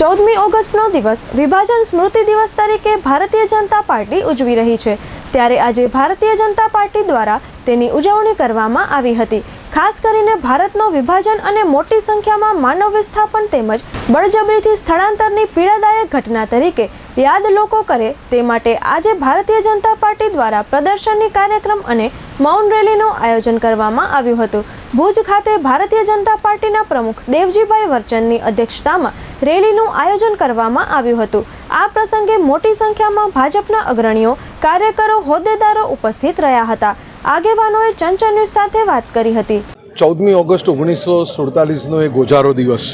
ચૌદમી ઓગસ્ટનો દિવસ, વિભાજન સ્મૃતિ દિવસ તરીકે ભારતીય જનતા પાર્ટી ઉજવી રહી છે. ત્યારે આજે ભારતીય જનતા પાર્ટી દ્વારા તેની ઉજવણી કરવામાં આવી હતી. ખાસ કરીને ભારતનો વિભાજન અને મોટી સંખ્યામાં માનવ વિસ્થાપન તેમજ બળજબરીથી સ્થળાંતરની પીડાદાયક ઘટના તરીકે યાદ લોકો કરે તે માટે આજે ભારતીય જનતા પાર્ટી દ્વારા પ્રદર્શનની કાર્યક્રમ અને મૌન રેલીનું આયોજન કરવામાં આવ્યું હતું. ભુજ ખાતે ભારતીય જનતા પાર્ટીના પ્રમુખ દેવજીભાઈ વરચંદની અધ્યક્ષતામાં રેલીનું આયોજન કરવામાં આવ્યું હતું. આ પ્રસંગે મોટી સંખ્યામાં ભાજપના અગ્રણીઓ, કાર્યકરો, હોદ્દેદારો ઉપસ્થિત રહ્યા હતા. આગેવાનોએ ચંચળ ન્યૂઝ સાથે વાત કરી હતી. ચૌદમી ઓગસ્ટ ઓગણીસો સુડતાલીસનો એ ગોજારો દિવસ.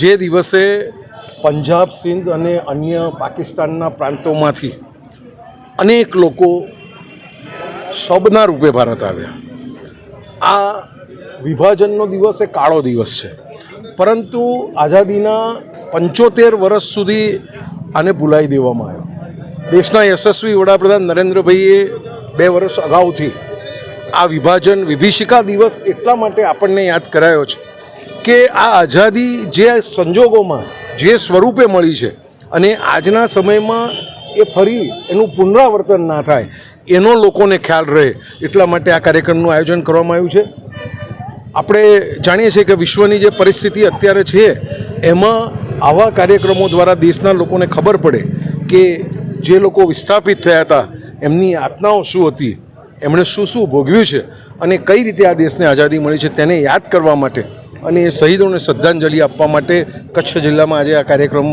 જે દિવસે પંજાબ, સિંધ અને અન્ય પાકિસ્તાનના પ્રાંતોમાંથી અનેક લોકો શબના રૂપે ભારત આવ્યા. આ વિભાજનનો દિવસ એ કાળો દિવસ છે. પરંતુ આઝાદીના પંચોતેર વર્ષ સુધી આને ભૂલાઈ દેવામાં આવ્યો. દેશના યશસ્વી વડાપ્રધાન નરેન્દ્રભાઈએ બે વર્ષ અગાઉથી આ વિભાજન વિભીષિકા દિવસ એટલા માટે આપણને યાદ કરાયો છે કે આ આઝાદી જે સંજોગોમાં જે સ્વરૂપે મળી છે અને આજના સમયમાં એ ફરી એનું પુનરાવર્તન ના થાય એનો લોકોને ખ્યાલ રહે એટલા માટે આ કાર્યક્રમનું આયોજન કરવામાં આવ્યું છે. આપણે જાણીએ છીએ કે વિશ્વની જે પરિસ્થિતિ અત્યારે છે, એમાં આવા કાર્યક્રમો દ્વારા દેશના લોકોને ખબર પડે કે જે લોકો વિસ્થાપિત થયા હતા, એમની યાતનાઓ શું હતી, એમણે શું શું ભોગવ્યું છે અને કઈ રીતે આ દેશને આઝાદી મળી છે તેને યાદ કરવા માટે અને એ શહીદોને શ્રદ્ધાંજલિ આપવા માટે કચ્છ જિલ્લામાં આજે આ કાર્યક્રમ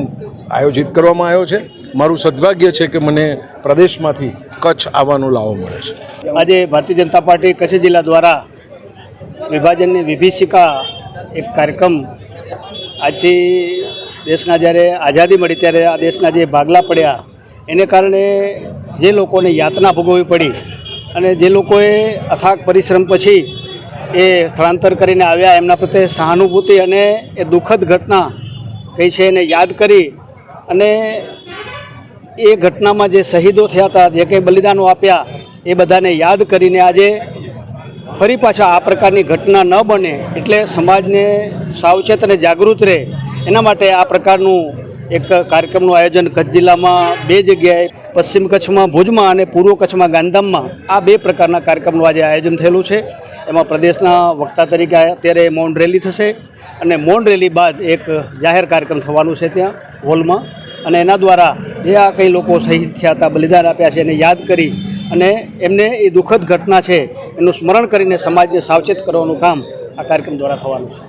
આયોજિત કરવામાં આવ્યો છે. મારું સદભાગ્ય છે કે મને પ્રદેશમાંથી કચ્છ આવવાનો લાવો મળે છે. આજે ભારતીય જનતા પાર્ટી કચ્છ જિલ્લા દ્વારા વિભાજનની વિભીષિકા એક કાર્યક્રમ આજથી દેશના જ્યારે આઝાદી મળી ત્યારે આ દેશના જે ભાગલા પડ્યા, એને કારણે જે લોકોને યાતના ભોગવવી પડી અને જે લોકોએ અથાગ પરિશ્રમ પછી એ સ્થળાંતર કરીને આવ્યા, એમના પ્રત્યે સહાનુભૂતિ અને એ દુઃખદ ઘટના કઈ છે એને યાદ કરી અને એ ઘટનામાં જે શહીદો થયા હતા, જે કંઈ બલિદાનો આપ્યા, એ બધાને યાદ કરીને આજે ફરી પાછા આ પ્રકારની ઘટના ન બને એટલે સમાજને સાવચેત અને જાગૃત રહે. એના માટે આ પ્રકારનું એક કાર્યક્રમનું આયોજન કચ્છ જિલ્લામાં બે જગ્યાએ, પશ્ચિમ કચ્છમાં ભુજમાં અને પૂર્વ કચ્છમાં ગાંધીધામમાં આ બે પ્રકારના કાર્યક્રમનું આજે આયોજન થયેલું છે. એમાં પ્રદેશના વક્તા તરીકે અત્યારે મૌન રેલી થશે અને મૌન રેલી બાદ એક જાહેર કાર્યક્રમ થવાનું છે ત્યાં, હોલમાં. અને એના દ્વારા જે આ કંઈ લોકો શહીદ થયા હતા, બલિદાન આપ્યા છે એને યાદ કરી અને એમને એ દુઃખદ ઘટના છે એનું સ્મરણ કરીને સમાજને સાવચેત કરવાનું કામ આ કાર્યક્રમ દ્વારા થવાનું છે.